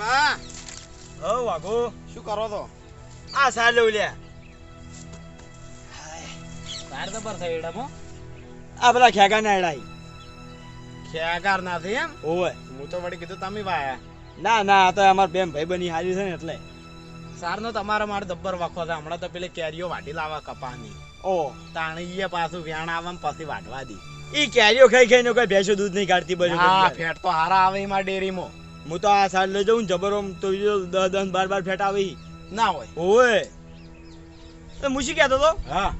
હો વાઘો. શું કરો તો આ સાર લઉં લ્યા તાર તો પર આ બધા ખેગા ના એડાઈ ખેગાર નથી એમ? ઓવે હું તો વળી કીધું તમે વાયા. ના ના આ તો અમાર બેન ભાઈ બની હારી છે ને એટલે. સારનો તમારે મારે દબ્બર વાખો છે. હમણાં તો પેલે કેરીઓ વાટી લાવા કપાની ઓ. તાણીએ પાછું વ્યાણ આવે પછી વાટવા દી. ઈ કેરીઓ ખાઈ ખાઈને કોઈ ભેંસો દૂધ નહીં કાઢતી બધું હા ફેટ તો હારા આવે એમાં ડેરીમાં. હું તો આ સાઈડ લઈ જાઉં જબરોમ તો દસ દસ બાર બાર ફેટ આવી ના હોય. ઓવે. તો હું શું કહેતો તો હા.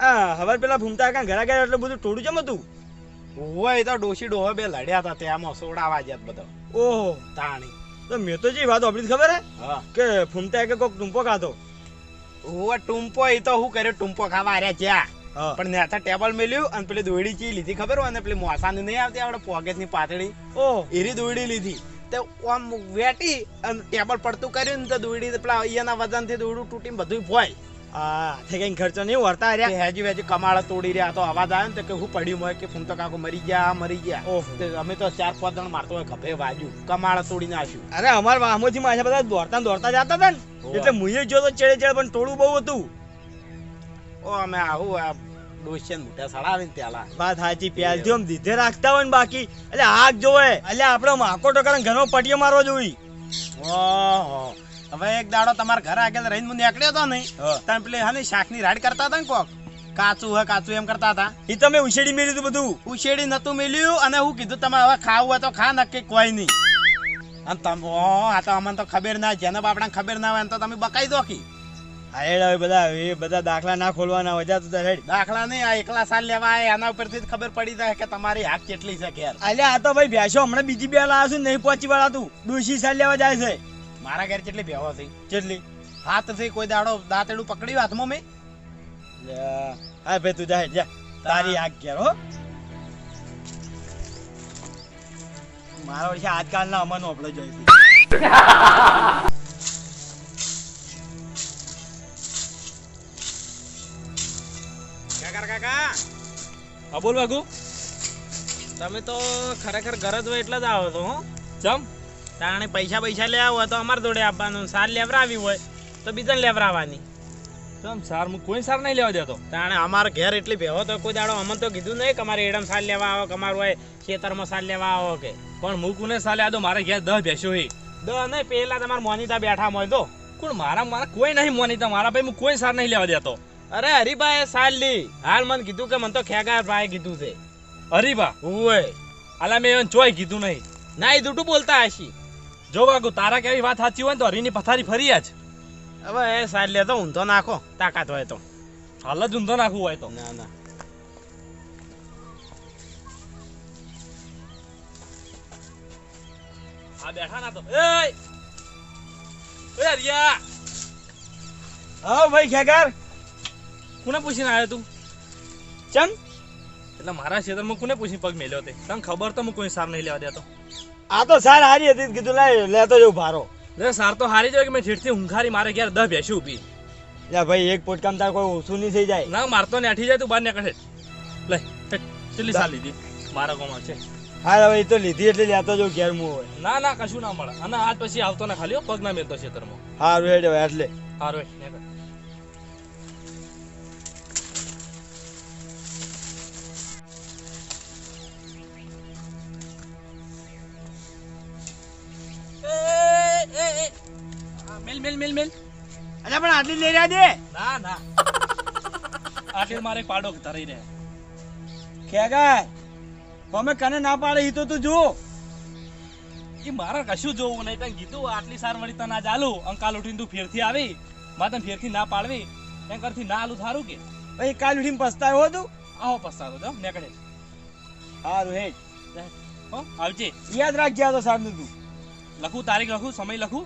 હા હવે પેલા ભૂમતા કાં ઘરા ગયા એટલે બધું ટોળું જમ હતું? હોય તો ડોશી ડોહો બે લડ્યા હતા તેમાં સોડાવા જ્યાત બધા. ઓહો. તાણી. તો મેં તો જે વાત આપણી ખબર હે? કે ફૂમતા કે કોક ટૂંપો ખાતો હોય ટૂંપો એ તો હું કર્યો ટૂંપો ખાવા આર્યા જ્યાં. પણ નેથા ટેબલ મેલ્યું અને પેલી દોયડી ચી લીધી ખબર હોય ને પેલી મોસાની નહીં આવતી આપણે પોકેટની પાતળી? ઓ એરી દોયડી લીધી. તે આમ વેટી અને ટેબલ પડતું કર્યું ને તો દોડી પેલા અહીંયાના વજનથી દોડું તૂટીને બધું ભોય. આ તે કઈ ખર્ચો નહીં વળતા તે રહ્યા હેજી વેજી કમાળા તોડી રહ્યા. તો અવાજ આવ્યો ને તો કે હું પડ્યું હોય કે ફૂમતો કાકો મરી ગયા મરી ગયા. ઓહ. તે અમે તો ચાર પાંચ જણ મારતો હોય ખભે વાજ્યું. કમાળા તોડી નાખ્યું. અરે અમાર વાહમોથી માછા બધા દોડતા દોડતા જતા હતા ને. એટલે મુએ જો તો ચડે ચડે પણ ટોળું બહુ હતું. ઓ અમે આવું આ ડોસિયન મોટા ને ત્યાલા વાત સાચી પ્યાલથી આમ દીધે રાખતા હોય ને બાકી એટલે આગ જોવે. એટલે આપણે માકો ટોકર ઘરનો પટીયો મારવો જોઈ ઓહો. હવે એક દાડો તમારા ઘર આગળ રહીને હું નીકળ્યો હતો ને તમે પેલી હા શાકની રાડ કરતા હતા ને કોક? કાચું હે કાચું એમ કરતા હતા. એ તમે ઉછેડી મેળ્યું બધું. ઉછેડી નતું મિલ્યું અને હું કીધું તમે હવે ખાવું હોય તો ખા નક્કી કોઈ નહીં. અને તમે આ તો અમને તો ખબર ના જેને બાપડા ખબર ના હોય તો તમે બકાઈ દો કી. હેડ હવે બધા એ બધા દાખલા ના ખોલવાના વજા તો હેડ દાખલા નહીં આ એકલા સાલ લેવા એના ઉપરથી જ ખબર પડી જાય કે તમારી હાથ કેટલી છે ઘેર. અલ્યા આ તો ભાઈ ભેંસો હમણાં બીજી બે લાવ્યો છું નહીં પહોંચી વાળા તું. ડોશી સાલ લેવા જાય છે. મારા ઘેર કેટલી ભેવા થઈ કેટલી? હાથ થઈ કોઈ દાડો દાંતેડું પકડ્યું હાથમાં મેં? હા ભાઈ તું જા હેડ જા. તારી આગ ઘેર હો. મારા વર્ષે આજકાલના અમનો આપણે જોઈતી કાકા કાકા હા બોલ વાગુ તમે તો ખરેખર ગરજ હોય એટલે જ આવો તો હો. ચમ. તાણે પૈસા પૈસા લેવા હોય તો અમારા જોડે આપવાનું. સાર લેવરાવી હોય તો બીજાને લેવરાવવાની ચમ સાર હું કોઈ સાર નહીં લેવા દેતો. તાણે અમારા ઘેર એટલી ભેવો તો કોઈ દાડો અમને તો કીધું નહીં કે અમારે એડમ સાર લેવા આવો કે અમારું હોય ખેતરમાં સાર લેવા આવો કે. પણ હું કોને સાર લેવા તો મારે ઘેર દહ બેસ્યો હોય દહ નહીં પહેલાં તમારા મોનીતા બેઠા હોય તો કોણ? મારા મારા કોઈ નહીં મોનીતા. મારા ભાઈ હું કોઈ સાર નહીં લેવા દેતો. અરે હરીભાઈ સાર લી. હાલ મને કીધું કે મને તો ખેગા ભાઈ કીધું છે. હરીબા ઓય આલા મેં એને ચોય કીધું નહીં. ના એ દૂટું બોલતા હશી. જો વાગુ તારા કેવી વાત સાચી હોય ને તો હરીની પથારી ફરી જ હવે એ સાર લે તો ઊંધો નાખો. તાકાત હોય તો. હાલ જ ઊંધો નાખવું હોય તો. ના ના. આ બેઠા ના તો. એ હરિયા! હા ભાઈ ખેગાર. કોને પૂછીને આવ્યો તું? ચમ એટલે મારા ક્ષેત્રમાં કોને પૂછીને પગ મેલ્યો તે? તને ખબર તો હું કોઈ સાર નહીં લેવા દેતો. આ તો સાર હારી હતી કીધું લાય લેતો જવું ભારો. લે સાર તો હારી જાય કે મેં ઠેઠથી હુંખારી મારે ઘેર દહ બેસી ઊભી. લે ભાઈ એક પોટકામ તાર કોઈ ઓછું નહીં થઈ જાય. ના મારતો ને આઠી જાય તું બહાર નીકળે. લે ચલી સાર લીધી? મારા ગામમાં છે. હા હવે એ તો લીધી એટલે લેતો જવું ઘેર મું હોય ના ના કશું ના મળે. અને આજ પછી આવતો ને ખાલી પગ ના મેલતો ખેતરમાં હારું હેડ એટલે હારો હેટ, મેલ મેલ મેલ મેલ. અલા પણ આટલી લઈ રહ્યા દે ના ના. આટલે મારે પાડો ધરાઈ રહે ખેગાર તમે કને ના પાડે હી તો તું જો એ મારે કશું જોવું નહીં તને કીધું આટલી સાર વળી તને આજ આલું અંકાલ ઉઠીને તું ફેરથી આવી મારે તને ફેરથી ના પાડવી. એમ કરથી ના આલું થારું કે? ભાઈ કાલ ઉઠીને પસ્તાયો તું? આવો પસ્તાતો તો નેકડે હારું હે હો આવજે. યાદ રાખજે આ તો સારનું તું. લખું તારીખ લખું સમય લખું.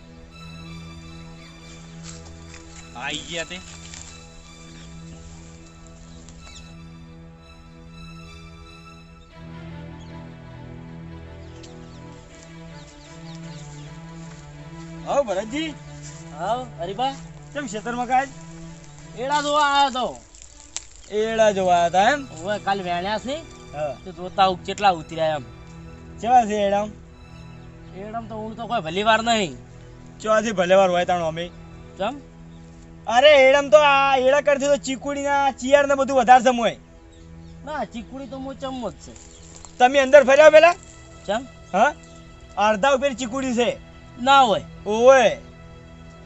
આઈ ગયા તે હા ભરતજી. હાવ હરીબા કેમ ખેતરમાં કાજ એડા જોવા આવ્યો તો. એડા જોવા હતા એમ? હવે કાલ વેણ્યા છે તો જોતા કેટલા ઉતર્યા એમ. કેવા છે એડા એડમ તો હું તો કોઈ ભલી વાર નહીં. ચોથી ભલે વાર હોય તાણ અમે. ચમ? અરે એડમ તો આ એડા કરતી તો ચીકુડીના ચિયાર ને બધું વધારે સમ હોય. ના ચીકુડી તો મો ચમો જ છે. તમે અંદર ફર્યા પેલા? ચમ? હા? અડધા ઉપર ચીકુડી છે. ના હોય. ઓવે.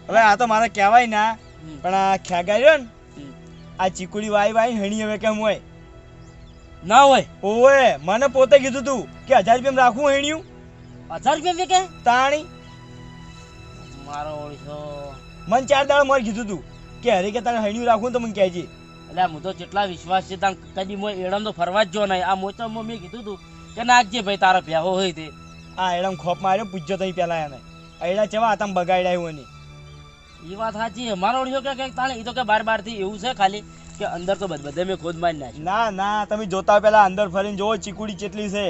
હવે આ તો મારે કહેવાય ના પણ આ ખ્યાગા રહ્યો ને આ ચીકુડી વાય વાય હણી હવે કેમ હોય? ના હોય. ઓવે મને પોતે કીધું તું કે હજાર રૂપિયા રાખવું હેણ્યું. હજાર રૂપિયા વેકે તાણી. મારો ઓળખો મને ચાર દાડા મારે કીધું તું. કે હરે કે તારે હણ્યું રાખવું તો મને કહેજે. એટલે હું તો જેટલા વિશ્વાસ છે તાન કદી મો એડમ તો ફરવા જ જો નહીં. આ મોચામાં મેં કીધું તું કે નાખજે ભાઈ તારો પ્યાવો હોય તે. આ એડમ ખોપ માર્યો પૂછજો તો પેલા એને. એડા ચેવા હતા બગાડ્યા એવું એની. એ વાત સાચી અમારો મારો ઓળખ્યો કે કંઈક તાણે? એ તો કે બાર બારથી એવું છે ખાલી કે અંદર તો બધે મેં ખોદ મારી નાખી ના ના તમે જોતા પેલા અંદર ફરીને જોવો ચીકુડી ચેટલી છે.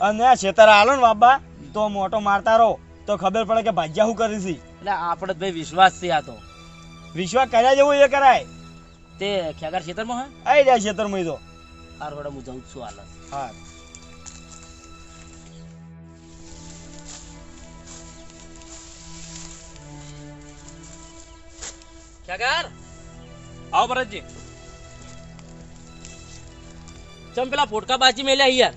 અને આ છેતર આલો ને બાબા તો મોટો મારતા રહો. તો ખબર પડે કે ભાજ્યા શું કરી છે. એટલે આપણે તો ભાઈ વિશ્વાસ છે આ તો. વિશ્વાસ કર્યા જેવું એ કરાય. તે ખેગાર ખેતરમાં હા? આવી જાય છેતરમાં તો. તાર વડે હું જઉં છું હાલ. હા. ખેગાર? આવો ભરતજી. ચમ પેલા પોટકા બાજી મેલ્યા યાર?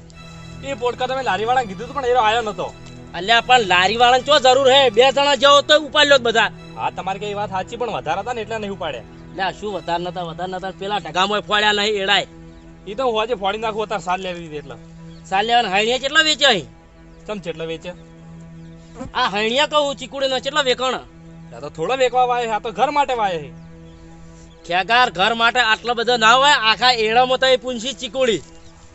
એ પોટકા તમે લારીવાળા કીધું હતું પણ એનો આવ્યો નતો. અલ્યા પણ લારી વાળા ચો જરૂર હે? બે જણા જાઓ તો ઉપાડ લો બધા. હા તમારી કઈ વાત સાચી પણ વધારે હતા ને એટલે નહીં ઉપાડ્યા. લે શું વધારે નતા વધારે નતા પેલા ઢગામાં ફોડ્યા નહીં એડાય. એ તો હોજે ફોડી નાખું અત્યારે સાલ લેવી દીધી એટલે. સાલ લેવાના હૈણિયા કેટલા વેચે અહીં ચમ કેટલા વેચે આ હૈણિયા કહું ચીકુડી નો કેટલા વેકણ? તો થોડો વેકવા વાય આ તો ઘર માટે વાય છે. ખેગાર ઘર માટે આટલો બધો ના હોય આખા એડામાં તો એ પૂંછી ચીકુડી.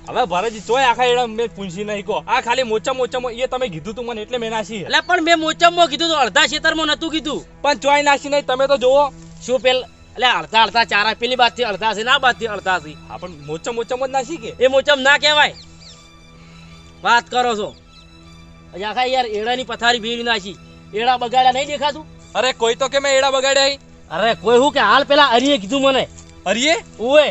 હવે ભરતજી તોય આખા એડા મેં પૂછી નહીં કો આ ખાલી મોચા મોચામાં એ તમે કીધું તું મને એટલે મેં નાસી એટલે પણ મેં મોચમમાં કીધું તો અડધા ખેતરમાં નતું કીધું. પણ ચોય નાસી નહીં તમે તો જોવો શું પેલ એટલે અડધા અડધા ચારા પેલી બાજથી અડધા છે ના બાજથી અડધા છે. હા પણ મોચા મોચામાં જ નાસી કે? એ મોચમ ના કહેવાય. વાત કરો છો. આખા યાર એડાની પથારી ભીડી નાસી એડા બગાડ્યા નહીં દેખાતું? અરે કોઈ તો કે મેં એડા બગાડ્યા અરે કોઈ હું કે હાલ પેલા અરીએ કીધું મને. અરિયે ઓએ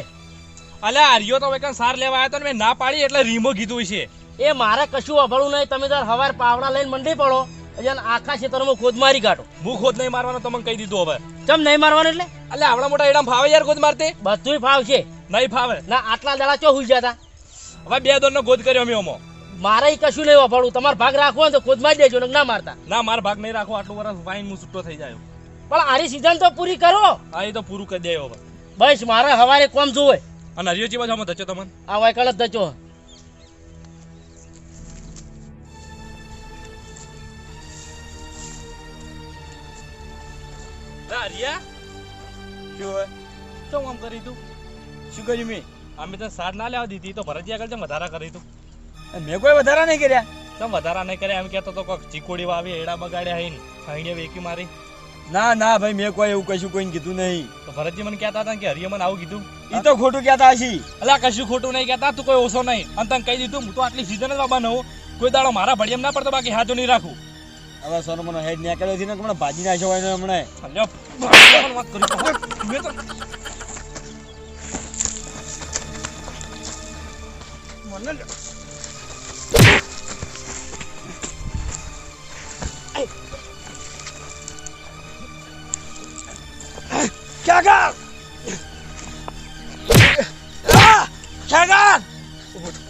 અલ્યા આર્યો તો વેકન સાર લેવા આવ્યો તો મેં ના પાડી એટલે રીમો કીધું છે એ મારે કશું અભળું નહીં. તમે તાર હવાર પાવડા લઈને મંડી પડો. એટલે આખા ખેતરમાં ખોદ મારી કાઢો. હું ખોદ નહીં મારવાનો તમને કહી દીધું હવે. ચમ નહીં મારવાનું એટલે? અલ્યા આવડા મોટા એડા ફાવે યાર ખોદ મારતે? બધુંય ફાવ છે નહીં ફાવે. ના આટલા દાડા ચો હુઈ જતા? હવે બે દોર નો ગોદ કર્યો મેં ઓમો. મારે કશું નહીં અભળું તમારે ભાગ રાખવો તો ખોદ મારી દેજો ને ના મારતા. ના મારા ભાગ નહીં રાખો. આટલું વર્ષ વાઈન હું છૂટો થઈ જાય. પણ આરી સીઝન તો પૂરી કરો. આ એ તો પૂરું કરી દે હવે. બસ મારે હવારે કોમ જોવે. અને હરિયો ચીવા જવામાં ધચો તમને? આ વાયકાળ જ ધચો. હરિયા શું શું આમ કરી તું? શું કર્યું મેં? અમે તો સાર ના લેવા દીધી તો ભરતજી આગળ જેમ વધારા કરી તું. મેં કોઈ વધારા નહીં કર્યા. તમે વધારા નહીં કર્યા એમ કહેતો તો કોક ચીકોડી વાવી એડા બગાડ્યા હઈ ખાઈને વેકી મારી. ના ના ભાઈ મેં કોઈ એવું કશું કોઈને કીધું નહીં. તો ભરતજી મને કહેતા હતા કે હરિયમન મને આવું કીધું. એ તો ખોટું કહેતા હશી. અલા કશું ખોટું નહીં કહેતા તું કોઈ ઓછો નહીં. અને તને કહી દીધું હું તો આટલી સીઝન જ બાબા નવું કોઈ દાડો મારા ભડિયમ ના પડતો બાકી હાથો નહીં રાખું. હવે સોનો મને હેડ નીકળ્યો છે ને હમણાં ભાજી નાખ્યો હોય ને હમણાં.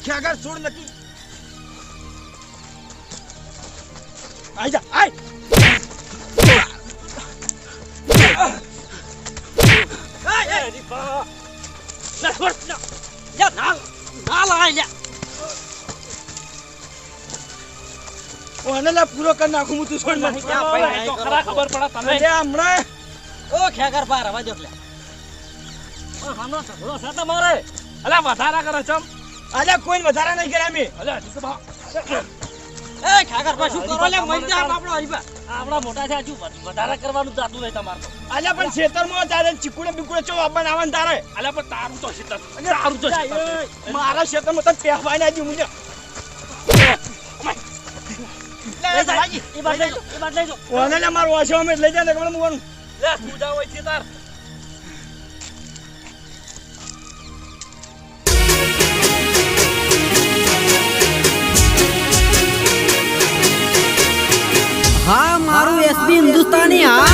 ખેગાર છોડ નક્કી આઈ જા આઈ પૂરો કરી નાખું હું તું છોડ ખરા ખબર પડે તને હમણાં ઓ ખેગાર પાર અવાજ એટલે છે તમારે અલ્યા વધારા કરો ચમ આજે કોઈ વધારા નહીં કર્યા અમે. એ ખાગર પા શું કરો લે? મરી જા આપણો હરીબા આપણા મોટા છે હજુ વધારા કરવાનું જાતું નહીં તમારે અલે પણ ખેતરમાં તારે ચીકુડે બીકુડે ચો આપણ આવન તારે? અલ્યા પણ તારું તો ખેતર તારું તો મારા ખેતરમાં તો પહેવાય ના જી મુજે જા, એ બાદ લઈ જાઓ, એ બાદ લઈ જાઓ. ઓને મારો વાસો અમે લઈ જાય ને કમળ મુવાનું લે તું જા હોય છે તાર. 你啊！